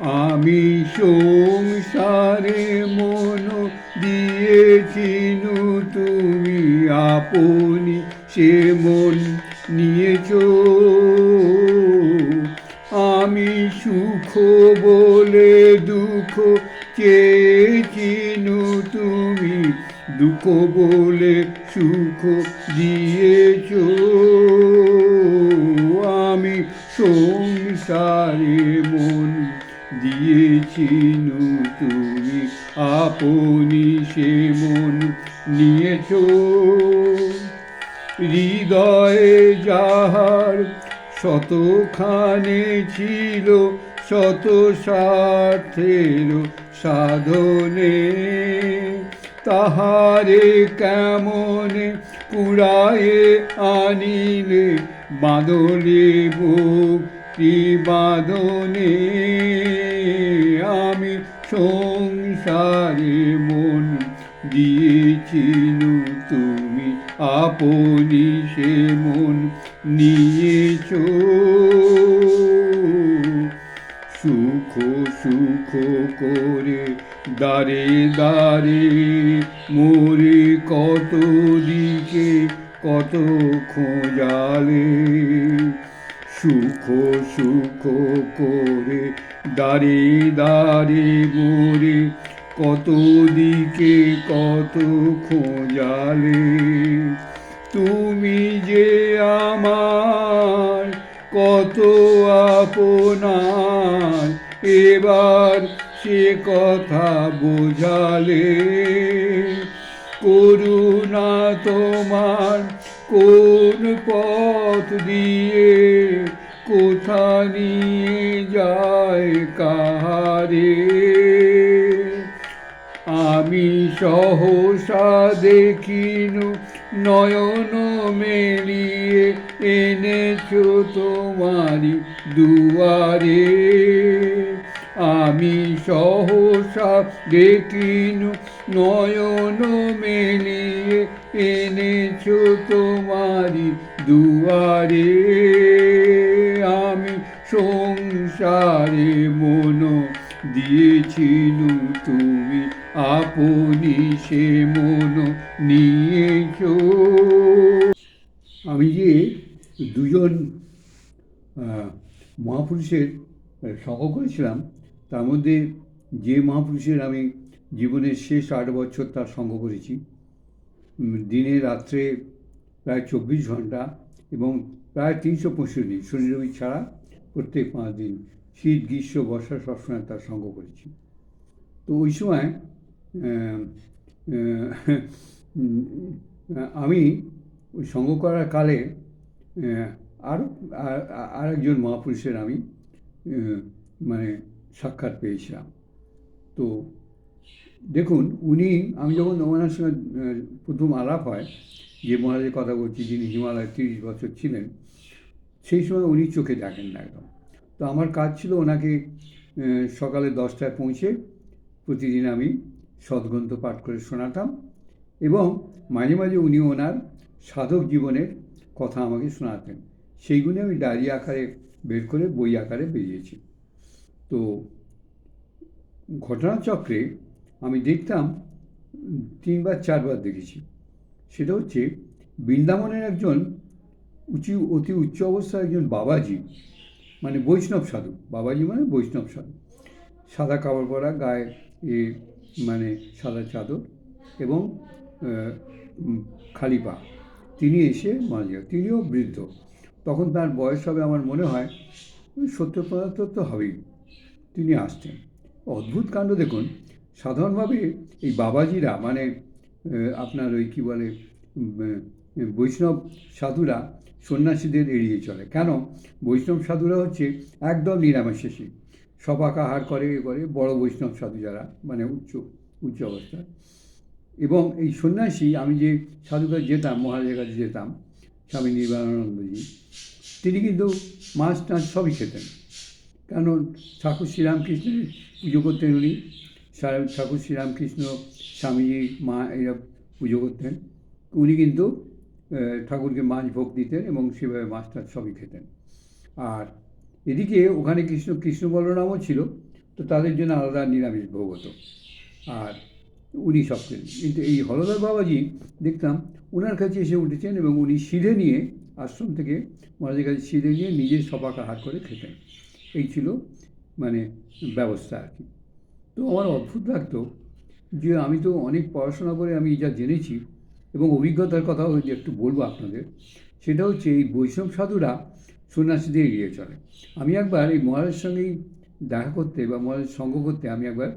আমি সংসারে মন দিয়েছিনু তুমি আপনি সে মন নিয়েছ। আমি সুখ বলে দুঃখ চেয়েছিনু তুমি দুঃখ বলে সুখ দিয়েছ। আমি সংসারে দিয়েছিনু তুমি আপনি সে মন নিয়েছ। হৃদয়ে যাহার শতখানে ছিল, শত স্বার্থের সাধনে তাহারে কেমনে কুড়ায়ে আনিলে বাদলে ভক্তি বাদনে আমি সংসারে মন দিয়েছিল, তুমি আপনি সে মন নিয়েছ। সুখ সুখ করে দারে দারে মোরে কত দিকে কত খোঁজালে। সুখ সুখ করে দারে দারে মোরে কত দিকে কত খোঁজালে। তুমি যে আমার কত আপনার, এবার সে কথা বোঝালে। করুণা তোমার কোন পথ দিয়ে কোথা নিয়ে যায় কাহারে? আমি সহসা দেখিনু, নয়ন মেলিয়ে এনেছ তোমারি দুয়ারে। আমি সহসা দেখিনু, নয়ন মেলিয়ে এনেছো তোমারি দুয়ারে। সংসারে মন দিয়েছিলু তুমি, আপনি সে মন নিয়েছ। আমি যে দুজন মহাপুরুষের সঙ্গ করেছিলাম, তার মধ্যে যে মহাপুরুষের আমি জীবনের শেষ আট বছর তার সঙ্গ করেছি। দিনে, রাত্রে প্রায় চব্বিশ ঘণ্টা এবং প্রায় তিনশো পঁয়ষট্টি শনি, রবি ছাড়া প্রত্যেক পাঁচ দিন শীত, গ্রীষ্ম, বর্ষা সবসময় তার সঙ্গ করেছি। তো ওই সময় আমি ওই সঙ্গ করার কালে আরও আর- আর একজন মহাপুরুষের আমি মানে সাক্ষাৎ পেয়েছিলাম। তো দেখুন, উনি, আমি যখন ওনার সঙ্গে প্রথম আলাপ হয়, যে মহারাজের কথা বলছি, যিনি হিমালয় তিরিশ বছর ছিলেন সেই সময় উনি চোখে দেখেন না একদম। তো আমার কাজ ছিল ওনাকে সকালে দশটায় পৌঁছে প্রতিদিন আমি সদ্গ্রন্থ পাঠ করে শোনাতাম এবং মাঝে মাঝে উনি ওনার সাধক জীবনের কথা আমাকে শোনাতেন। সেইগুলো আমি ডায়েরি আকারে বের করে বই আকারে বেরিয়েছি। তো ঘটনাচক্রে আমি দেখতাম, তিনবার, চারবার দেখেছি। সেটা হচ্ছে বৃন্দাবনের একজন উঁচু, অতি উচ্চ অবস্থার একজন বাবাজি মানে বৈষ্ণব সাধু। বাবাজি মানে বৈষ্ণব সাধু। সাদা কাপড় পরা, গায়ে এ মানে সাদা চাদর এবং খালি পা। তিনি এসে মাঝে তিনিও বৃদ্ধ। তখন তার বয়স হবে আমার মনে হয় সত্তর পঁচাত্তর তো হবেই। তিনি আসতেন অদ্ভুত কাণ্ড দেখুন। সাধারণভাবে এই বাবাজিরা মানে আপনার ওই কী বলে বৈষ্ণব সাধুরা সন্ন্যাসীদের এড়িয়ে চলে। কেন? বৈষ্ণব সাধুরা হচ্ছে একদম নিরামিষেষী সপাকাহার করে এ করে, বড় বৈষ্ণব সাধু যারা মানে উচ্চ উচ্চ অবস্থা। এবং এই সন্ন্যাসী, আমি যে সাধুর কাছে যেতাম, মহারাজের কাছে যেতাম, স্বামী নির্বাণানন্দজি, তিনি কিন্তু মাছ টাছ সবই খেতেন। কারণ ঠাকুর শ্রীরামকৃষ্ণের পুজো করতেন উনি। ঠাকুর শ্রীরামকৃষ্ণ স্বামীজি মা এরা পুজো করতেন। উনি কিন্তু ঠাকুরকে মাছ ভোগ দিতেন এবং সেভাবে মাছ টাছ সবই খেতেন। আর এদিকে ওখানে কৃষ্ণ কৃষ্ণ বলরামও ছিল, তো তাদের জন্য আলাদা নিরামিষ ভোগ হতো। আর উনি সব কিন্তু এই হলদার বাবাজি, দেখতাম ওনার কাছে এসে উঠেছেন এবং উনি সিঁড়ে নিয়ে আশ্রম থেকে মহারাজের কাছে সিঁড়ে নিয়ে নিজে সপাকা হাত করে খেতেন। এই ছিল মানে ব্যবস্থা আর কি। তো আমার অদ্ভুত লাগতো যে আমি তো অনেক পড়াশোনা করে আমি যা জেনেছি এবং অভিজ্ঞতার কথাও যে একটু বলব আপনাদের, সেটা হচ্ছে এই বৈষ্ণব সাধুরা সন্ন্যাসীদের এগিয়ে চলে। আমি একবার এই মহারাজের সঙ্গেই দেখা করতে বা মহারাজের সঙ্গ করতে আমি একবার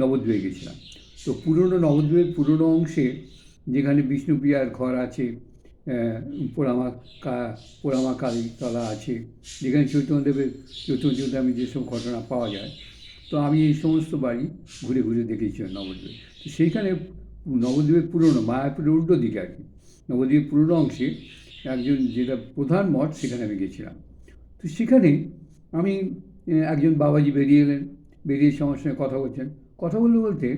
নবদ্বীপে গেছিলাম। তো পুরনো নবদ্বীপের পুরনো অংশে যেখানে বিষ্ণুপ্রিয়ার ঘর আছে পোড়ামা কা, পোড়ামা কালীতলা আছে, যেখানে চৈতন্যদেবের চৈতন্য আমি যেসব ঘটনা পাওয়া যায়। তো আমি এই সমস্ত বাড়ি ঘুরে ঘুরে দেখেছি নবদ্বীপে। তো সেইখানে নবদ্বীপের পুরনো, মায়াপুরের উল্টো দিকে আর কি। নবদ্বীপের পুরনো অংশে একজন যেটা প্রধান মঠ, সেখানে আমি গেছিলাম। তো সেখানে আমি একজন বাবাজি বেরিয়ে এলেন, বেরিয়ে আমার সঙ্গে কথা বলছেন। কথা বলতে বলতে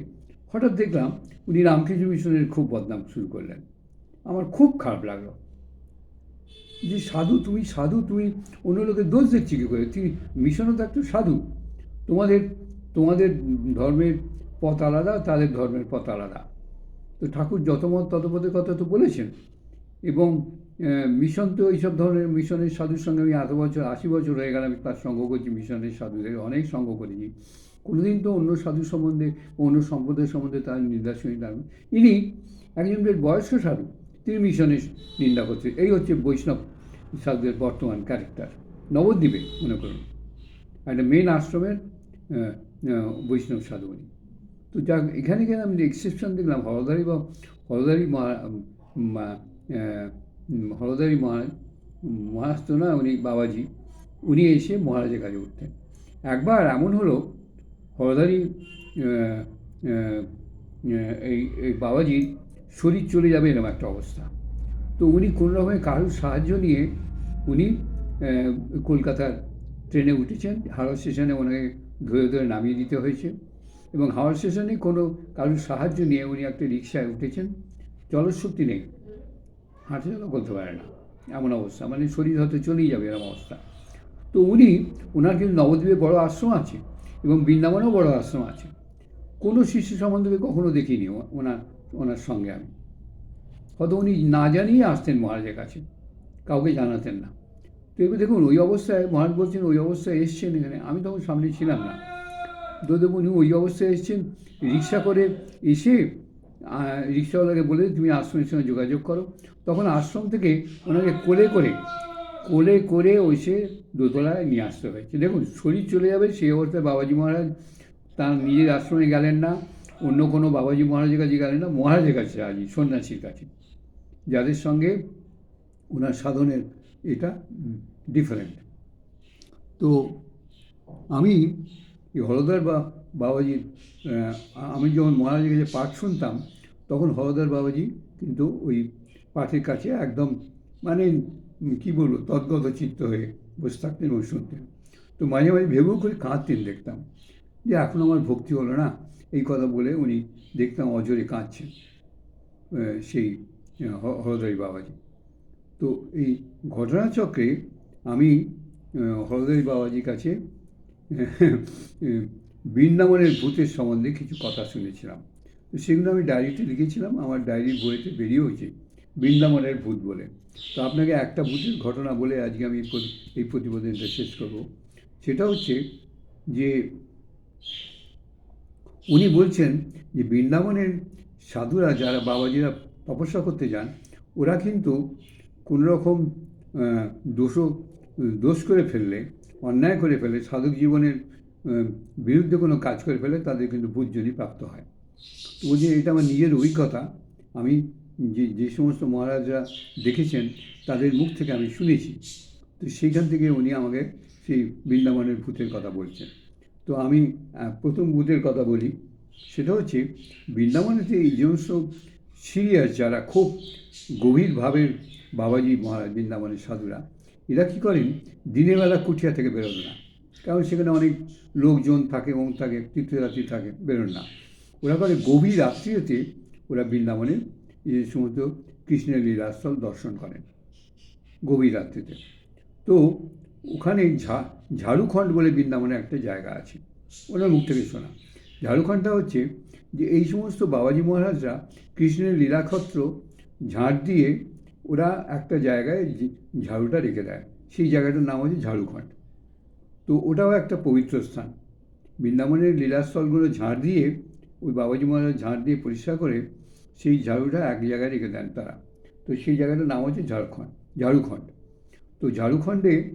হঠাৎ দেখলাম উনি রামকৃষ্ণ মিশনের খুব বদনাম শুরু করলেন। আমার খুব খারাপ লাগল। যে সাধু, তুমি সাধু, তুমি অন্য লোকের দোষ দেখছি কী করে? তুমি মিশনও তো একটা সাধু। তোমাদের তোমাদের ধর্মের পথ আলাদা, তাদের ধর্মের পথ আলাদা। তো ঠাকুর যত মত তত কথা তো বলেছেন। এবং মিশন তো এইসব ধরনের মিশনের সাধুর সঙ্গে আমি এত বছর, আশি বছর হয়ে গেল, আমি তার সঙ্গ করছি মিশনের সাধুদের অনেক সঙ্গ করেছি। কোনোদিন তো অন্য সাধু সম্বন্ধে, অন্য সম্প্রদায়ের সম্বন্ধে তার নির্দাসনী দাম ইনি একজন বেশ বয়স্ক সাধু, তিনি মিশনের নিন্দা করছেন এই হচ্ছে বৈষ্ণব সাধুদের বর্তমান ক্যারেক্টার নবদ্বীপে মনে করুন। একটা মেন আশ্রমের বৈষ্ণব সাধু উনি। তো যাক এখানে গেলে আমি এক্সেপশন দেখলাম হলদারি বা হলদারি মহা- মা- হলদারি মহারাজ মহারাজ তো না উনি বাবাজি উনি এসে মহারাজের কাজে উঠতেন। একবার এমন হলো আহ, এই এই বাবাজির শরীর চলে যাবে এরকম একটা অবস্থা। তো উনি কোনো রকমের কারোর সাহায্য নিয়ে উনি কলকাতার ট্রেনে উঠেছেন। হাওড়া স্টেশনে ওনাকে ধরে ধরে নামিয়ে দিতে হয়েছে। এবং হাওড়া স্টেশনে কোনো কারোর সাহায্য নিয়ে উনি একটা রিক্সায় উঠেছেন। জলশক্তি নেই। হাঁটে চলা করতে পারে না। এমন অবস্থা। মানে শরীর হয়তো চলেই যাবে এরকম অবস্থা। তো উনি ওনার কিন্তু নবদ্বীপে বড় আশ্রম আছে এবং বৃন্দাবনেও বড় আশ্রম আছে। কোনো শিষ্য সম্বন্ধে কখনো দেখিনি ওনার ওনার সঙ্গে আমি। হয়তো উনি না জানিয়ে আসতেন মহারাজের কাছে। কাউকে জানাতেন না। তো এবার দেখুন, ওই অবস্থায় মহারাজ বলছেন, ওই অবস্থায় এসছেন এখানে। আমি তখন সামনে ছিলাম না। তো উনি ওই অবস্থায় এসছেন, রিক্সা করে এসে রিক্সাওয়ালাকে বলে তুমি আশ্রমের সঙ্গে যোগাযোগ করো। তখন আশ্রম থেকে ওনাকে কোলে করে কোলে করে ওই সে দোতলায় নিয়ে আসতে হয়েছে। দেখুন, শরীর চলে যাবে সেই অবস্থায় বাবাজি মহারাজ তার নিজের আশ্রমে গেলেন না, অন্য কোনো বাবাজি মহারাজের কাছে গেলেন না, মহারাজের কাছে আজ সন্ন্যাসীর কাছে। যাদের সঙ্গে ওনার সাধনের এটা ডিফারেন্ট তো আমি এই হলদার বা বাবাজির আমি যখন মহারাজের কাছে পাঠ শুনতাম তখন হলদার বাবাজি কিন্তু ওই পাঠের কাছে একদম মানে কী বলব তদ্গত চিত্ত হয়ে বসে থাকতেন এবং শুনতেন। তো মাঝে মাঝে ভেবেও করে কাঁদতেন দেখতাম। যে এখন আমার ভক্তি হলো না এই কথা বলে উনি দেখতাম অজরে কাঁদছেন সেই আহ, হলদারি বাবাজি। তো এই ঘটনাচক্রে আমি আহ, হলদারি বাবাজির কাছে বৃন্দাবনের ভূতের সম্বন্ধে কিছু কথা শুনেছিলাম। সেগুলো আমি ডায়েরিতে লিখেছিলাম আমার ডায়েরি বইতে বেরিয়ে হয়েছে বৃন্দাবনের ভূত বলে। তো আপনাকে একটা ভূতের ঘটনা বলে আজকে আমি এই প্রতিবেদনটা শেষ করব। সেটা হচ্ছে যে উনি বলছেন যে বৃন্দাবনের সাধুরা যারা বাবাজিরা তপস্যা করতে যান ওরা কিন্তু কোনো রকম আহ, দোষও দোষ করে ফেললে অন্যায় করে ফেলে, সাধক জীবনের বিরুদ্ধে কোনো কাজ করে ফেলে, তাদের কিন্তু বুঝজনই প্রাপ্ত হয়। তো ওই যে এটা আমার নিজের অভিজ্ঞতা, আমি যে যে সমস্ত মহারাজরা দেখেছেন, তাদের মুখ থেকে আমি শুনেছি। তো সেইখান থেকে উনি আমাকে সেই বৃন্দাবনের ভূতের কথা বলছেন। তো আমি প্রথম ভূতের কথা বলি, সেটা হচ্ছে বৃন্দাবনেতে এই সমস্ত সিরিয়াস যারা খুব গভীরভাবে বাবাজি মহারাজ বৃন্দাবনের সাধুরা এরা কী করেন দিনের বেলা কুঠিয়া থেকে বেরোবে না। কারণ সেখানে অনেক লোকজন থাকে এবং থাকে তীর্থযাত্রী থাকে, বেরোন না। ওরা করে গভীর রাত্রিতে ওরা বৃন্দাবনে এই সমস্ত কৃষ্ণের লীলাস্থল দর্শন করেন গভীর রাত্রিতে। তো ওখানে ঝা, ঝাড়ুখণ্ড বলে বৃন্দাবনে একটা জায়গা আছে। ওনার মুখ থেকে শোনা। ঝাড়ুখণ্ডটা হচ্ছে যে এই সমস্ত বাবাজি মহারাজরা কৃষ্ণের লীলাক্ষত্র ঝাঁট দিয়ে ওরা একটা জায়গায় ঝাড়ুটা রেখে দেয়। সেই জায়গাটার নাম হচ্ছে ঝাড়ুখণ্ড। তো ওটাও একটা পবিত্র স্থান। বৃন্দাবনের লীলাস্থলগুলো ঝাড় দিয়ে, ওই বাবাজি মহারাজ ঝাড় দিয়ে পরিষ্কার করে সেই ঝাড়ুটা এক জায়গায় রেখে দেন তারা। তো সেই জায়গাটার নাম হচ্ছে ঝাড়খণ্ড, ঝাড়ুখণ্ড। তো ঝাড়ুখণ্ডে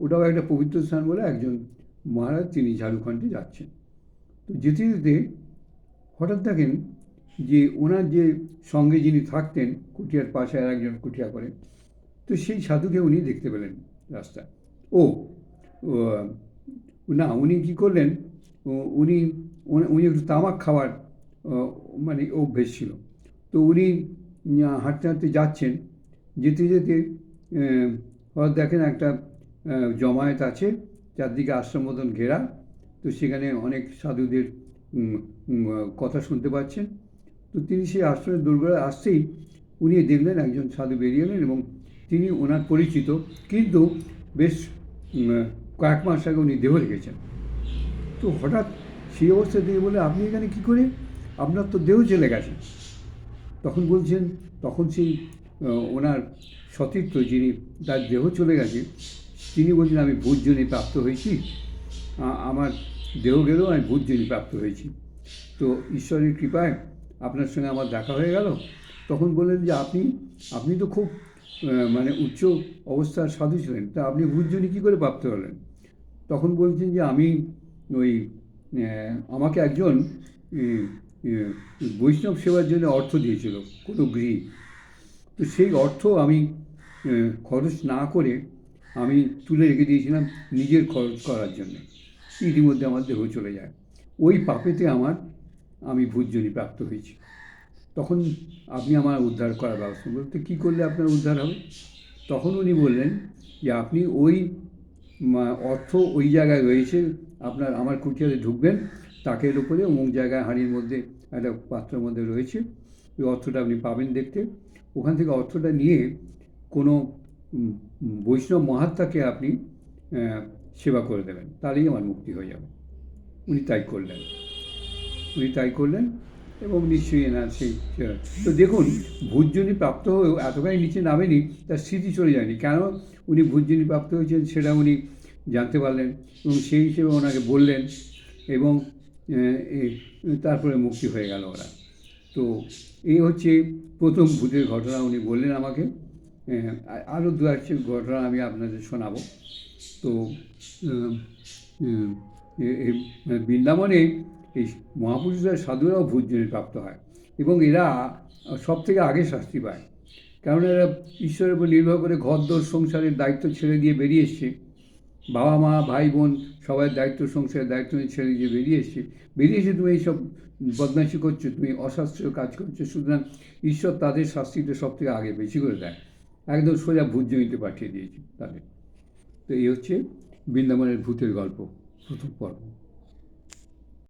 ওটাও একটা পবিত্র স্থান বলে একজন মহারাজ তিনি ঝাড়ুখণ্ডে যাচ্ছেন। তো যেতে যেতে হঠাৎ দেখেন যে ওনার যে সঙ্গে যিনি থাকতেন, কুটিয়ার পাশে আর একজন কুটিয়া করে তো সেই সাধুকে উনি দেখতে পেলেন রাস্তা ও না, উনি কী করলেন উনি, উনি- একটু তামাক খাওয়ার মানে অভ্যেস ছিল। তো উনি হাঁটতে হাঁটতে যাচ্ছেন, যেতে যেতে হঠাৎ দেখেন একটা জমায়েত আছে, চারদিকে আশ্রম মতন ঘেরা, তো সেখানে অনেক সাধুদের কথা শুনতে পাচ্ছেন। তো তিনি সেই আশ্রমের দুর্গা আসতেই উনি দেখলেন একজন সাধু বেরিয়ে এলেন এবং তিনি ওনার পরিচিত। কিন্তু বেশ কয়েক মাস আগে উনি দেহ রেখেছেন। তো হঠাৎ সেই অবস্থা থেকে বলে আপনি এখানে কী করে? আপনার তো দেহ চলে গেছে। তখন বলছেন, তখন সেই ওনার সতীর্থ যিনি, তার দেহ চলে গেছে, তিনি বলছেন, আমি ভূতজনী প্রাপ্ত হয়েছি। আমার দেহ গেলেও আমি ভূতজনী প্রাপ্ত হয়েছি। তো ঈশ্বরের কৃপায় আপনার সঙ্গে আমার দেখা হয়ে গেল, তখন বললেন যে আপনি আপনি তো খুব মানে উচ্চ অবস্থার সাধু ছিলেন, তা আপনি ভূতজনী কী করে প্রাপ্ত হলেন তখন বলছেন যে আমি ওই আমাকে একজন বৈষ্ণব সেবার জন্য অর্থ দিয়েছিল, কোনো গৃহী। তো সেই অর্থ আমি খরচ না করে আমি তুলে রেখে দিয়েছিলাম নিজের খরচ করার জন্য। ইতিমধ্যে আমার দেহ চলে যায়। ওই পাপেতে আমার আমি ভূতজনী প্রাপ্ত হয়েছি। তখন আপনি আমার উদ্ধার করার ব্যবস্থা বলতে কী করলে আপনার উদ্ধার হবে? তখন উনি বললেন যে, আপনি ওই অর্থ ওই জায়গায় রয়েছে, আপনার, আমার কুটিয়াতে ঢুকবেন, তাকের উপরে অমুক জায়গায় হাঁড়ির মধ্যে একটা পাত্রের মধ্যে রয়েছে, ওই অর্থটা আপনি পাবেন দেখতে। ওখান থেকে অর্থটা নিয়ে কোনো বৈষ্ণব মহাত্মাকে আপনি সেবা করে দেবেন। তাহলেই আমার মুক্তি হয়ে যাবে। উনি তাই করলেন। উনি তাই করলেন এবং নিশ্চয়ই এনার সেই তো দেখুন ভূতজনী প্রাপ্ত হয়েও এতটাই নিচে নামেনি, তার স্মৃতি চলে যায়নি। কেন? উনি ভূতজনী প্রাপ্ত হয়েছেন, সেটা উনি জানতে পারলেন এবং সেই হিসেবে ওনাকে বললেন এবং তারপরে মুক্তি হয়ে গেল ওরা। তো এই হচ্ছে প্রথম ভূতের ঘটনা উনি বললেন আমাকে। আরও দু একটি ঘটনা আমি আপনাদের শোনাবো। তো বৃন্দাবনে এই মহাপুরুষরা সাধুরাও ভূতজনে প্রাপ্ত হয় এবং এরা সব থেকে আগে শাস্তি পায়। কারণ এরা ঈশ্বরের উপর নির্ভর করে ঘর দোর সংসারের দায়িত্ব ছেড়ে দিয়ে বেরিয়ে এসছে। বাবা মা, ভাই বোন সবাই দায়িত্ব সংসারের দায়িত্ব নিয়ে ছেড়ে দিয়ে বেরিয়ে এসছে। বেরিয়ে এসে তুমি এইসব বদমাইশি করছ, তুমি অশাস্ত্রীয় কাজ করছ, সুতরাং ঈশ্বর তাদের শাস্তিটা সব থেকে আগে বেশি করে দেয়। একদম সোজা ভূত জমিতে পাঠিয়ে দিয়েছে তাদের। তো এই হচ্ছে বৃন্দাবনের ভূতের গল্প, প্রথম পর্ব।